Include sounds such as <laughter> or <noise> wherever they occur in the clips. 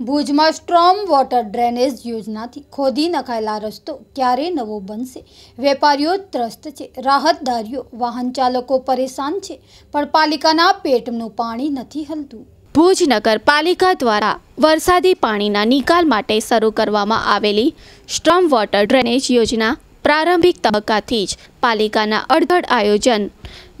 ભુજમાં storm water drainage યોજનાથી ખોદી નખાયેલા રસ્તો ક્યારે નવો બનશે. વેપારીઓ ત્રસ્ત છે. રાહતદારીઓ, વાહન ચાલકો પરેશાન છે. પણ પાલિકાના પેટનું પાણી નથી હલતું. ભુજ નગરપાલિકા દ્વારા વરસાદી પાણીના નિકાલ માટે શરૂ કરવામાં આવેલી સ્ટ્રોમ વોટર ડ્રેનેજ યોજના પ્રારંભિક તબક્કાથી જ પાલિકાના અડધડ આયોજન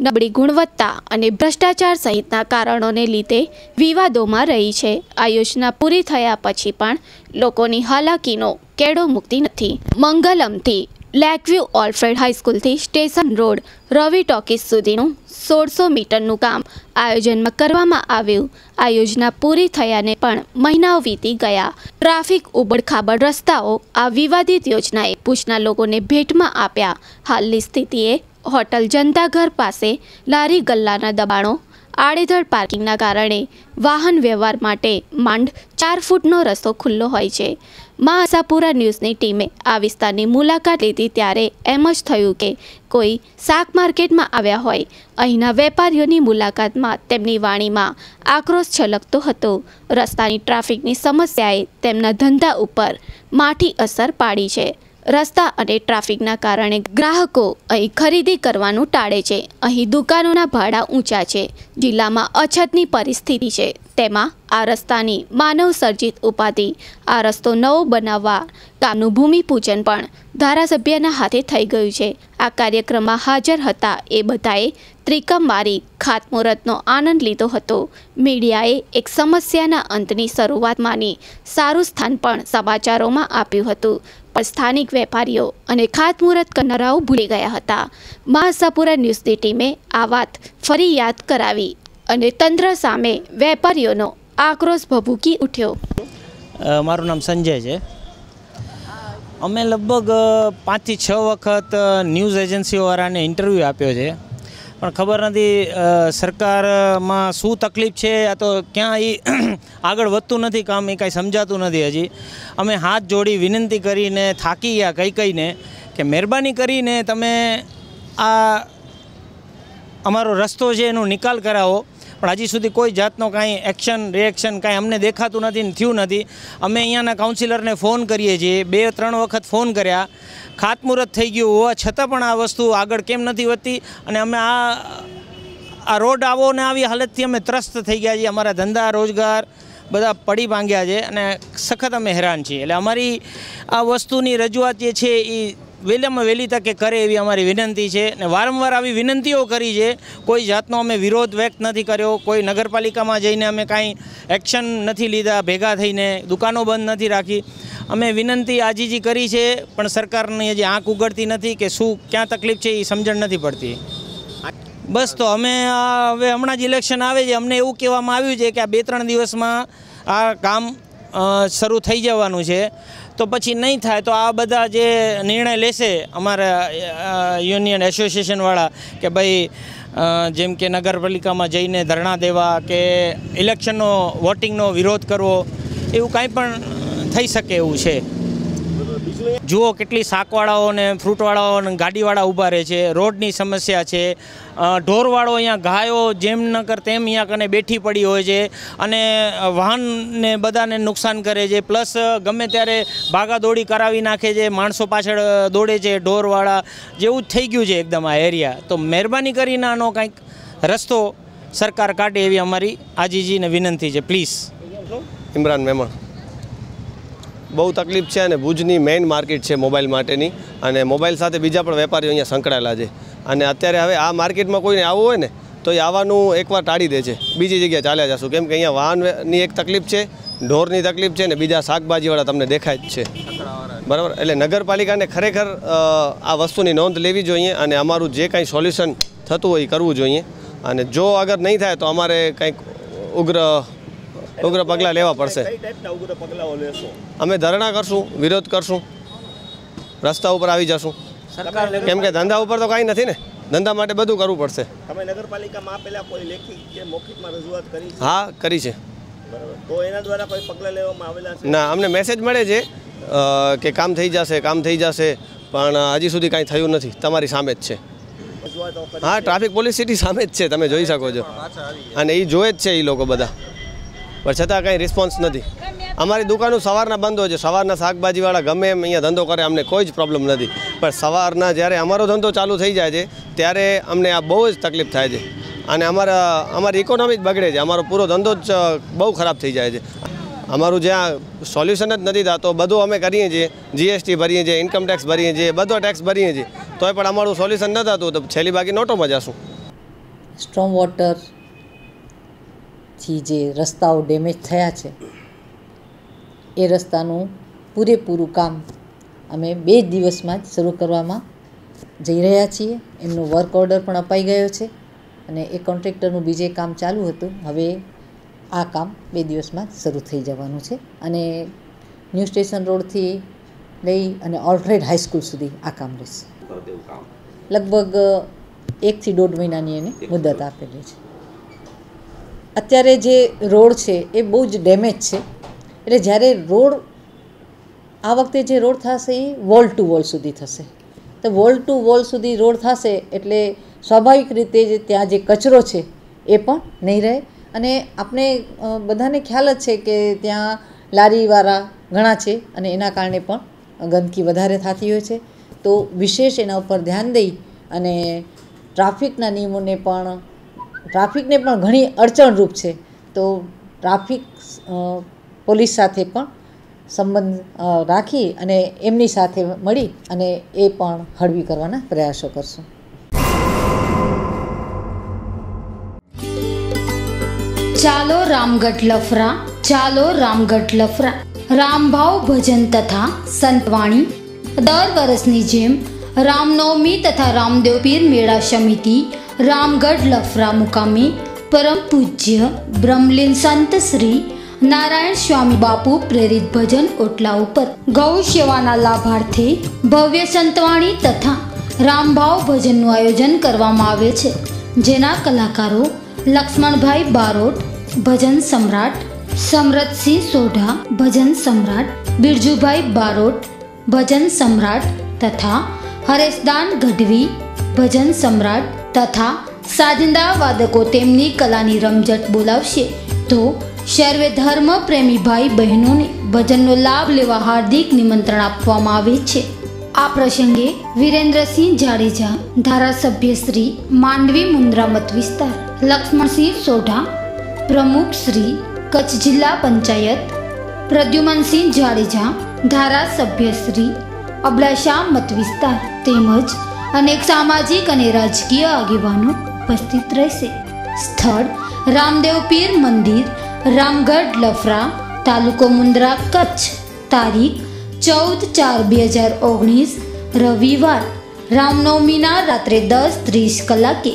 નબળી ગુણવત્તા અને ભ્રષ્ટાચાર સહિતના કારણોને લીધે વિવાદોમાં રહી છે. આ યોજના પૂરી થયા પછી પણ લોકોની હાલાકીનો કેડો મુક્તિ નથી. મંગલમથી લેકવ્યુ ઓલ્ફ્રેડ હાઈસ્કૂલથી સ્ટેશન રોડ રવિ ટોકીસ સુધીનું સોળસો મીટરનું કામ આયોજનમાં કરવામાં આવ્યું. આ યોજના પૂરી થયાને પણ મહિનાઓ વીતી ગયા. ટ્રાફિક, ઉબડખાબડ રસ્તાઓ આ વિવાદિત યોજનાએ ભુજના લોકોને ભેટમાં આપ્યા. હાલની સ્થિતિએ હોટલ જનતાઘર પાસે લારી ગલ્લાના દબાણો, આડેધડ પાર્કિંગના કારણે વાહન વ્યવહાર માટે માંડ ચાર ફૂટનો રસ્તો ખુલ્લો હોય છે. મા આશાપુરા ન્યૂઝની ટીમે આ વિસ્તારની મુલાકાત લીધી ત્યારે એમ જ થયું કે કોઈ શાક માર્કેટમાં આવ્યા હોય, અહીંના વેપારીઓની મુલાકાતમાં તેમની વાણીમાં આક્રોશ છલકતો હતો. રસ્તાની ટ્રાફિકની સમસ્યાએ તેમના ધંધા ઉપર માઠી અસર પાડી છે. રસ્તા અને ટ્રાફિકના કારણે ગ્રાહકો અહીં ખરીદી કરવાનું ટાળે છે. અહીં દુકાનોના ભાડા ઊંચા છે. જિલ્લામાં અછતની પરિસ્થિતિ છે. તેમાં આ રસ્તાની માનવ સર્જિત ઉપાધિ, આ રસ્તો નવો બનાવવા કામનું ભૂમિપૂજન પણ ધારાસભ્યના હાથે થઈ ગયું છે. આ કાર્યક્રમમાં હાજર હતા એ બધાએ ત્રિકમ મારી ખાતમુહૂર્તનો આનંદ લીધો હતો. મીડિયાએ એક સમસ્યાના અંતની શરૂઆત માની સારું સ્થાન પણ સમાચારોમાં આપ્યું હતું. સ્થાનિક વેપારીઓ અને ખાતમુહૂર્ત કરનારાઓ ભૂલી ગયા હતા. મહાસાપુરા ન્યૂઝની ટીમે આ વાત ફરી યાદ કરાવી અને તંત્ર સામે વેપારીઓનો આક્રોશ ભભૂકી ઉઠ્યો. મારું નામ સંજય છે. અમે લગભગ પાંચથી છ વખત ન્યૂઝ એજન્સીઓવાળાને ઇન્ટરવ્યૂ આપ્યો છે. પણ ખબર નથી સરકારમાં શું તકલીફ છે, આ તો ક્યાં એ <clears throat> આગળ વધતું નથી કામ, એ કાંઈ સમજાતું નથી હજી. અમે હાથ જોડી વિનંતી કરીને થાકી ગયા કઈ કઈને કે મહેરબાની કરીને તમે આ અમારો રસ્તો છે એનો નિકાલ કરાવો. પણ હજી સુધી કોઈ જાતનો કાંઈ એક્શન રિએક્શન કાંઈ અમને દેખાતું નથી ને થયું નથી. અમે અહીંયાના કાઉન્સિલરને ફોન કરીએ છીએ. બે, ત્રણ વખત ફોન કર્યા. ખાતમુહૂર્ત થઈ ગયું હોવા છતાં પણ આ વસ્તુ આગળ કેમ નથી વધતી? અને અમે આ આ રોડ આવો ને આવી હાલતથી અમે ત્રસ્ત થઈ ગયા છીએ. અમારા ધંધા, રોજગાર બધા પડી ભાંગ્યા છે અને સખત અમે હેરાન છીએ. એટલે અમારી આ વસ્તુની રજૂઆત જે છે એ વહેલામાં વહેલી તકે કરે એવી અમારી વિનંતી છે ને વારંવાર આવી વિનંતીઓ કરી છે. કોઈ જાતનો અમે વિરોધ વ્યક્ત નથી કર્યો, કોઈ નગરપાલિકામાં જઈને અમે કાંઈ એક્શન નથી લીધા, ભેગા થઈને, દુકાનો બંધ નથી રાખી. અમે વિનંતી આજીજી કરી છે, પણ સરકારની હજી આંખ ઉગડતી નથી કે શું, ક્યાં તકલીફ છે એ સમજણ નથી પડતી. બસ તો અમે હવે હમણાં જ ઇલેક્શન આવે છે, અમને એવું કહેવામાં આવ્યું છે કે આ બે ત્રણ દિવસમાં આ કામ શરૂ થઈ જવાનું છે. તો પછી નહીં થાય તો આ બધા જે નિર્ણય લેશે અમારા યુનિયન એસોસિએશનવાળા કે ભાઈ જેમ કે નગરપાલિકામાં જઈને ધરણા દેવા કે ઇલેક્શનનો વોટિંગનો વિરોધ કરવો, એવું કાંઈ પણ થઈ શકે એવું છે. જુઓ કેટલી શાકવાળાઓ ને ફ્રૂટવાળાઓ ને ગાડીવાળા ઊભા રહે છે, રોડની સમસ્યા છે ઢોરવાળો અહીંયા ગાયો જેમ ન કર તેમ અહીંયા કને બેઠી પડી હોય છે અને વાહનને બધાને નુકસાન કરે છે. પ્લસ, ગમે ત્યારે ભાગાદોડી કરાવી નાખે છે, માણસો પાછળ દોડે છે ઢોરવાળા, જેવું જ થઈ ગયું છે એકદમ આ એરિયા. તો મહેરબાની કરીને આનો કંઈક રસ્તો સરકાર કાઢે એવી અમારી આજીજીને વિનંતી છે. પ્લીઝ. ઇમરાન મહેમાન બહુ તકલીફ છે અને ભુજની મેઇન માર્કેટ છે મોબાઈલ માટેની. અને મોબાઈલ સાથે બીજા પણ વેપારીઓ અહીંયા સંકળાયેલા છે. અને અત્યારે હવે આ માર્કેટમાં કોઈને આવવું હોય ને, તો એ આવવાનું એકવાર ટાળી દે છે. બીજી જગ્યાએ ચાલ્યા જશું. કેમ કે અહીંયા વાહનની એક તકલીફ છે, ઢોરની તકલીફ છે ને બીજા શાકભાજીવાળા તમને દેખાય જ છે. બરાબર? એટલે નગરપાલિકાને ખરેખર આ વસ્તુની નોંધ લેવી જોઈએ અને અમારું જે કાંઈ સોલ્યુશન થતું હોય એ કરવું જોઈએ. અને જો અગર નહીં થાય તો અમારે કંઈક ઉગ્ર ઉગ્ર પગલાં લેવા પડશે. અમે ધરણા કરશું વિરોધ કરશું રસ્તા ઉપર આવી જશું. કેમ કે ધંધા ઉપર તો કાંઈ નથી ને. ધંધા માટે બધું કરવું પડશે. તમે નગરપાલિકામાં આપેલા કોઈ લેખિત કે મૌખિકમાં રજૂઆત કરી હા કરી છે. તો એના દ્વારા કોઈ પગલાં લેવામાં આવેલા છે? ના અમને મેસેજ મળે છે કે કામ થઈ જશે કામ થઈ જશે પણ હજી સુધી કાંઈ થયું નથી. તમારી સામે જ છે. હા ટ્રાફિક પોલીસ સિટી સામે જ છે તમે જોઈ શકો છો. અને એ જોવે જ છે એ લોકો બધા. પણ છતાં કંઈ રિસ્પોન્સ નથી. અમારી દુકાનો સવારના બંધ હોય છે. સવારના શાકભાજીવાળા ગમે એમ અહીંયા ધંધો કરે, અમને કોઈ જ પ્રોબ્લેમ નથી. પણ સવારના જ્યારે અમારો ધંધો ચાલુ થઈ જાય છે, ત્યારે અમને આ બહુ જ તકલીફ થાય છે. અને અમારા, અમારી ઇકોનોમી જ બગડે છે. અમારો પૂરો ધંધો જ બહુ ખરાબ થઈ જાય છે. અમારું જ્યાં સોલ્યુશન જ નથી થતો બધું અમે કરીએ છીએ. જીએસટી ભરીએ છીએ ઇન્કમ ટેક્સ ભરીએ છીએ, બધો ટેક્સ ભરીએ છીએ. તોય પણ અમારું સોલ્યુશન ન થતું, તો છેલ્લી બાકી નોટોમાં જશું સ્ટ્રોમ વોટરથી જે રસ્તાઓ ડેમેજ થયા છે એ રસ્તાનું પૂરેપૂરું કામ અમે બે દિવસમાં જ શરૂ કરવામાં જઈ રહ્યા છીએ. એમનો વર્ક ઓર્ડર પણ અપાઈ ગયો છે અને એ કોન્ટ્રેક્ટરનું બીજે કામ ચાલુ હતું. હવે આ કામ બે દિવસમાં જ શરૂ થઈ જવાનું છે અને ન્યૂ સ્ટેશન રોડથી લઈ અને ઓલ્ટ્રેડ હાઈસ્કૂલ સુધી આ કામ રહેશે. લગભગ એકથી દોઢ મહિનાની એને મુદત આપેલી છે. અત્યારે જે રોડ છે એ બહુ જ ડેમેજ છે. એટલે જ્યારે રોડ આ વખતે જે રોડ થશે એ વોલ ટુ વોલ સુધી થશે. તો વોલ ટુ વોલ સુધી રોડ થશે એટલે સ્વાભાવિક રીતે જે ત્યાં જે કચરો છે એ પણ નહીં રહે. અને આપણે બધાને ખ્યાલ જ છે કે ત્યાં લારીવાળા ઘણા છે અને એના કારણે પણ ગંદકી વધારે થતી હોય છે. તો વિશેષ એના ઉપર ધ્યાન દઈ અને ટ્રાફિકના નિયમોને પણ ટ્રાફિકને પણ ઘણી અડચણરૂપ છે. તો ટ્રાફિક પોલીસ સાથે પણ સંબંધ રાખી અને એમની સાથે મળી અને એ પણ હળવી કરવાના પ્રયાસો કરશું. ચાલો રામગઢ લફરા, ચાલો રામગઢ લફરા. રામભાવ ભજન તથા સંતવાણી. દર વર્ષની જેમ રામનવમી તથા રામદેવ પીર મેળા સમિતિ રામગઢ લફરા મુકામે પરમ પૂજ્ય બ્રહ્મલીન સંત શ્રી નારાયણ સ્વામી બાપુ પ્રેરિત ભજન ઓટલા ઉપર ગૌ સેવાના લાભાર્થે ભવ્ય સંતવાણી તથા રામભાવ ભજનનું આયોજન કરવામાં આવે છે. જેના કલાકારો લક્ષ્મણભાઈ બારોટ, ભજન સમ્રાટ સમરતસિંહ સોઢા, ભજન સમ્રાટ બિરજુભાઈ બારોટ, ભજન સમ્રાટ તથા હરેશદાન ગઢવી, ભજન સમ્રાટ તથા સાજિંદા વાદકો તેમની કલાની રમઝટ બોલાવશે. તો સર્વે ધર્મ પ્રેમી ભાઈ બહેનોને ભજનનો લાભ લેવા હાર્દિક નિમંત્રણ આપવામાં આવે છે. આ પ્રસંગે વિરેન્દ્રસિંહ જાડેજા, ધારાસભ્ય શ્રી માંડવી મુન્દ્રા મત વિસ્તાર, લક્ષ્મણસિંહ સોઢા, પ્રમુખ શ્રી કચ્છ જિલ્લા પંચાયત, પ્રદ્યુમનસિંહ જાડેજા, ધારાસભ્ય શ્રી અબડાસા મત વિસ્તાર તેમજ અનેક સામાજિક અને રાજકીય આગેવાનો ઉપસ્થિત રહેશે. સ્થળ, રામદેવ પીર મંદિર, રામગઢ લફરા, તાલુકો મુન્દ્રા કચ્છ. તારીખ, ચૌદ ચાર બે હજાર ઓગણીસ, રવિવાર, રામનવમીના રાત્રે દસ ત્રીસ કલાકે.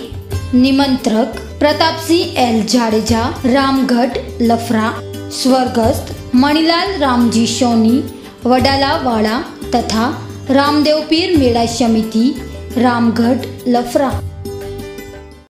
નિમંત્રક, પ્રતાપસિંહ એલ જાડેજા, રામગઢ લફરા, સ્વર્ગસ્થ, મણિલાલ રામજી સોની, વડાલાવાળા તથા રામદેવ પીર મેળા સમિતિ રામગઢ લફરા